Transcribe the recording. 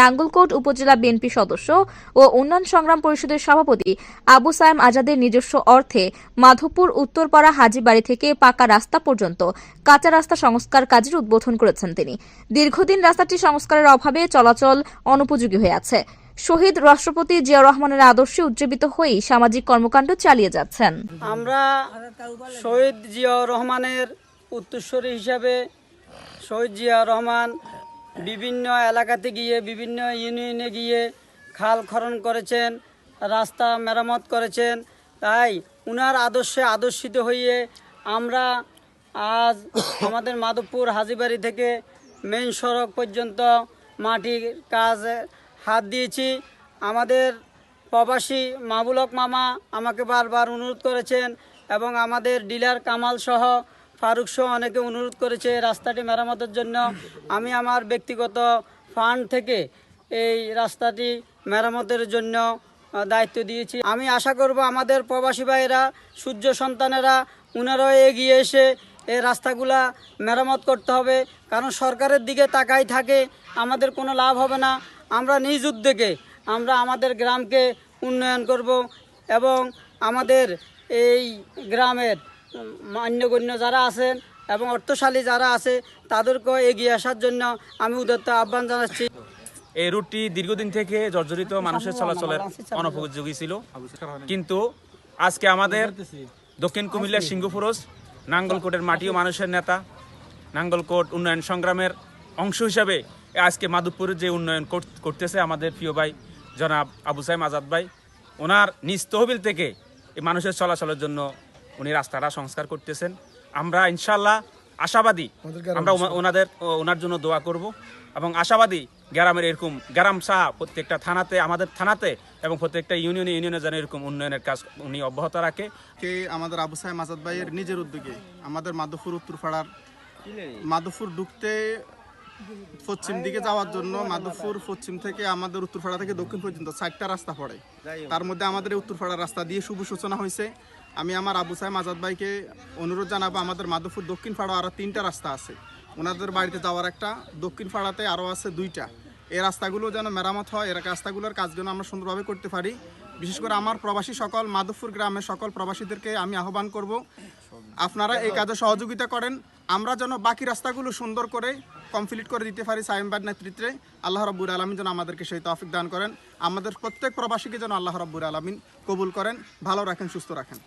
নাঙ্গলকোট উপজেলা বিএনপি সদস্য ও উন্নয়ন সংগ্রাম পরিষদের সভাপতি আবু সায়েম আজাদের নিজস্ব অর্থে মাধবপুর উত্তরপাড়া হাজিবাড়ি থেকে পাকা রাস্তা পর্যন্ত কাঁচা রাস্তা সংস্কার কাজের উদ্বোধন করেছেন তিনি। দীর্ঘদিন রাস্তাটি সংস্কারের অভাবে চলাচল অনুপযোগী হয়ে আছে। শহীদ রাষ্ট্রপতি জিয়া রহমানের আদর্শে উজ্জীবিত হয়েই সামাজিক কর্মকাণ্ড চালিয়ে যাচ্ছেন। আমরা শহীদ জিয়াউর রহমানের উত্তরস্বরী হিসাবে শহীদ জিয়া রহমান বিভিন্ন এলাকাতে গিয়ে, বিভিন্ন ইউনিয়নে গিয়ে খাল খনন করেছেন, রাস্তা মেরামত করেছেন। তাই উনার আদর্শে আদর্শিত হয়ে আমরা আজ আমাদের মাধবপুর হাজিবাড়ি থেকে মেন সড়ক পর্যন্ত মাটির কাজ হাত দিয়েছি। আমাদের প্রবাসী মাবুলক মামা আমাকে বারবার অনুরোধ করেছেন এবং আমাদের ডিলার কামাল সহ ফারুক সহ অনেকে অনুরোধ করেছে রাস্তাটি মেরামতের জন্য। আমি আমার ব্যক্তিগত ফান্ড থেকে এই রাস্তাটি মেরামতের জন্য দায়িত্ব দিয়েছি। আমি আশা করব আমাদের প্রবাসী ভাইয়েরা, সূর্য সন্তানেরা উনারাও এগিয়ে এসে এই রাস্তাগুলা মেরামত করতে হবে। কারণ সরকারের দিকে তাকাই থাকে, আমাদের কোনো লাভ হবে না। আমরা নিজ উদ্যোগে আমরা আমাদের গ্রামকে উন্নয়ন করব এবং আমাদের এই গ্রামের মান্যগণ্য যারা আছেন এবং অর্থশালী যারা আছে তাদেরকেও এগিয়ে আসার জন্য আমি উদত্ত আহ্বান জানাচ্ছি। এই রুটটি দীর্ঘদিন থেকে জর্জরিত মানুষের চলাচলের অনুপযোগী ছিল। কিন্তু আজকে আমাদের দক্ষিণ কুমিল্লার সিংহপুরুষ নাঙ্গলকোটের মাটিও মানুষের নেতা। নাঙ্গলকোট উন্নয়ন সংগ্রামের অংশ হিসাবে আজকে মাধবপুরের যে উন্নয়ন করতেছে আমাদের প্রিয় ভাই জনাব আবু সাইম আজাদ ভাই ওনার নিজ তহবিল থেকে এই মানুষের চলাচলের জন্য উনি রাস্তাটা সংস্কার করতেছেন। আমরা ইনশাল্লাহ আশাবাদী আমরা ওনাদের ওনার জন্য দোয়া করব এবং আশাবাদী গ্রামের এরকম গ্রাম সাহ প্রত্যেকটা থানাতে আমাদের থানাতে এবং প্রত্যেকটা ইউনিয়নে ইউনিয়নে যেন এরকম উন্নয়নের কাজ উনি অব্যাহত রাখে। কে আমাদের আবু সাহেব আজাদ ভাইয়ের নিজের উদ্যোগে আমাদের মাধবপুর উত্তরপাড়ার মাধবপুর ঢুকতে পশ্চিম দিকে যাওয়ার জন্য মাধবপুর পশ্চিম থেকে আমাদের উত্তরপাড়া থেকে দক্ষিণ পর্যন্ত চারটা রাস্তা পড়ে। তার মধ্যে আমাদের এই উত্তরপাড়া রাস্তা দিয়ে শুভ সূচনা হয়েছে। আমি আমার আবু সাহেব আজাদ ভাইকে অনুরোধ জানাব, আমাদের মাধবপুর দক্ষিণ পাড়া আরও তিনটা রাস্তা আছে। ওনাদের বাড়িতে যাওয়ার একটা, দক্ষিণ পাড়াতে আরও আছে দুইটা। এই রাস্তাগুলো যেন মেরামত হয়, এর রাস্তাগুলোর কাজ যেন আমরা সুন্দরভাবে করতে পারি। বিশেষ করে আমার প্রবাসী সকল, মাধবপুর গ্রামের সকল প্রবাসীদেরকে আমি আহ্বান করব, আপনারা এই কাজে সহযোগিতা করেন। আমরা যেন বাকি রাস্তাগুলো সুন্দর করে কমপ্লিট করে দিতে পারি সাইমবাদ নেতৃত্বে। আল্লাহ রব্বুর আলমিন যেন আমাদেরকে সেই তৌফিক দান করেন। আমাদের প্রত্যেক প্রবাসীকে যেন আল্লাহ রব্বুর আলমিন কবুল করেন। ভালো রাখেন, সুস্থ রাখেন।